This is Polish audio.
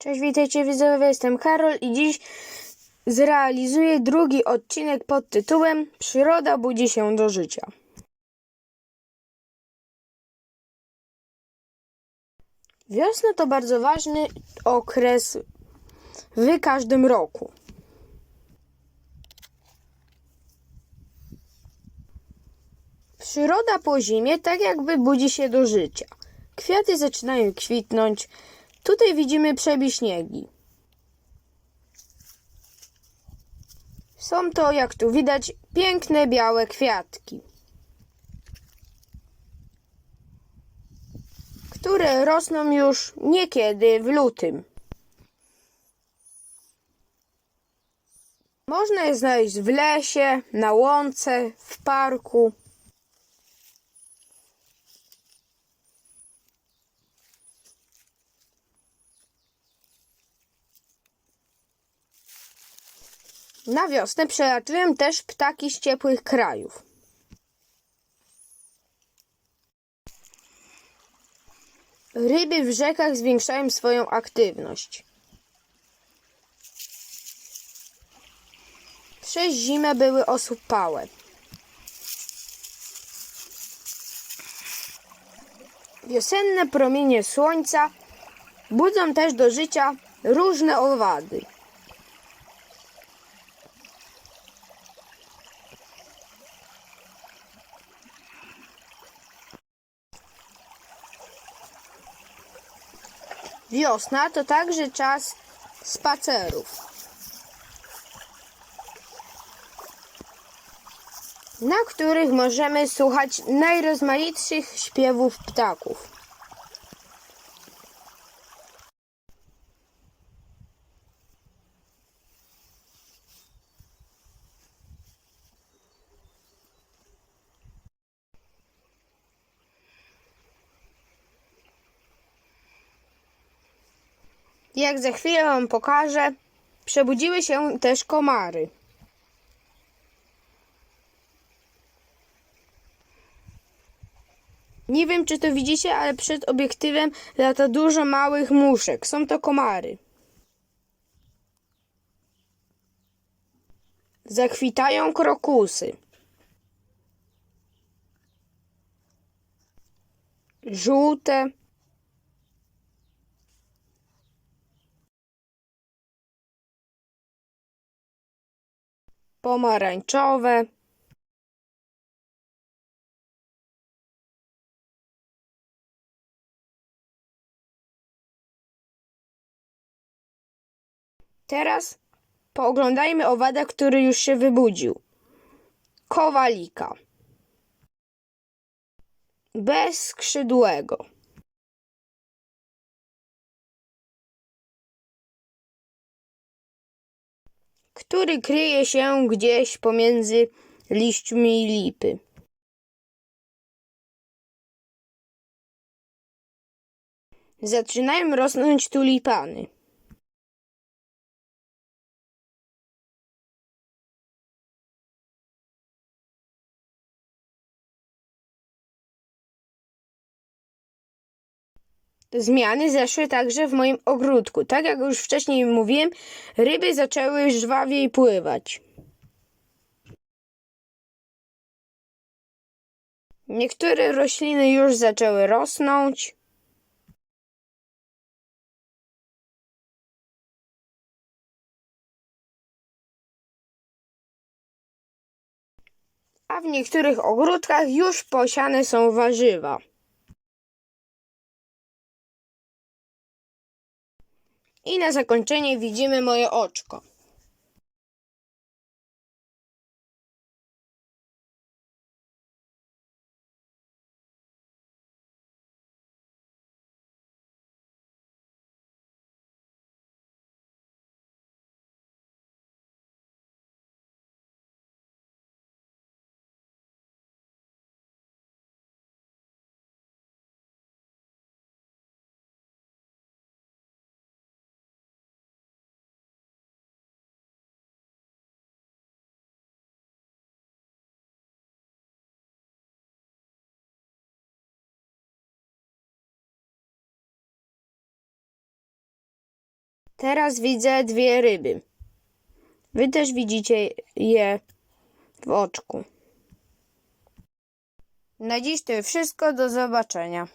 Cześć, witajcie widzowie, jestem Karol i dziś zrealizuję drugi odcinek pod tytułem Przyroda budzi się do życia. Wiosna to bardzo ważny okres w każdym roku. Przyroda po zimie tak jakby budzi się do życia. Kwiaty zaczynają kwitnąć. Tutaj widzimy przebiśniegi. Są to, jak tu widać, piękne białe kwiatki, które rosną już niekiedy w lutym. Można je znaleźć w lesie, na łące, w parku. Na wiosnę przelatują też ptaki z ciepłych krajów. Ryby w rzekach zwiększają swoją aktywność. Przez zimę były osupałe. Wiosenne promienie słońca budzą też do życia różne owady. Wiosna to także czas spacerów. Na których możemy słuchać najrozmaitszych śpiewów ptaków. Jak za chwilę Wam pokażę, przebudziły się też komary. Nie wiem, czy to widzicie, ale przed obiektywem lata dużo małych muszek. Są to komary. Zakwitają krokusy. Żółte, pomarańczowe, Teraz pooglądajmy owada, który już się wybudził. Kowalika. Bez skrzydłego. Który kryje się gdzieś pomiędzy liśćmi lipy. Zaczynają rosnąć tulipany. Zmiany zeszły także w moim ogródku. Tak jak już wcześniej mówiłem, ryby zaczęły żwawiej pływać. Niektóre rośliny już zaczęły rosnąć. A w niektórych ogródkach już posiane są warzywa. I na zakończenie widzimy moje oczko. Teraz widzę dwie ryby. Wy też widzicie je w oczku. Na dziś to wszystko. Do zobaczenia.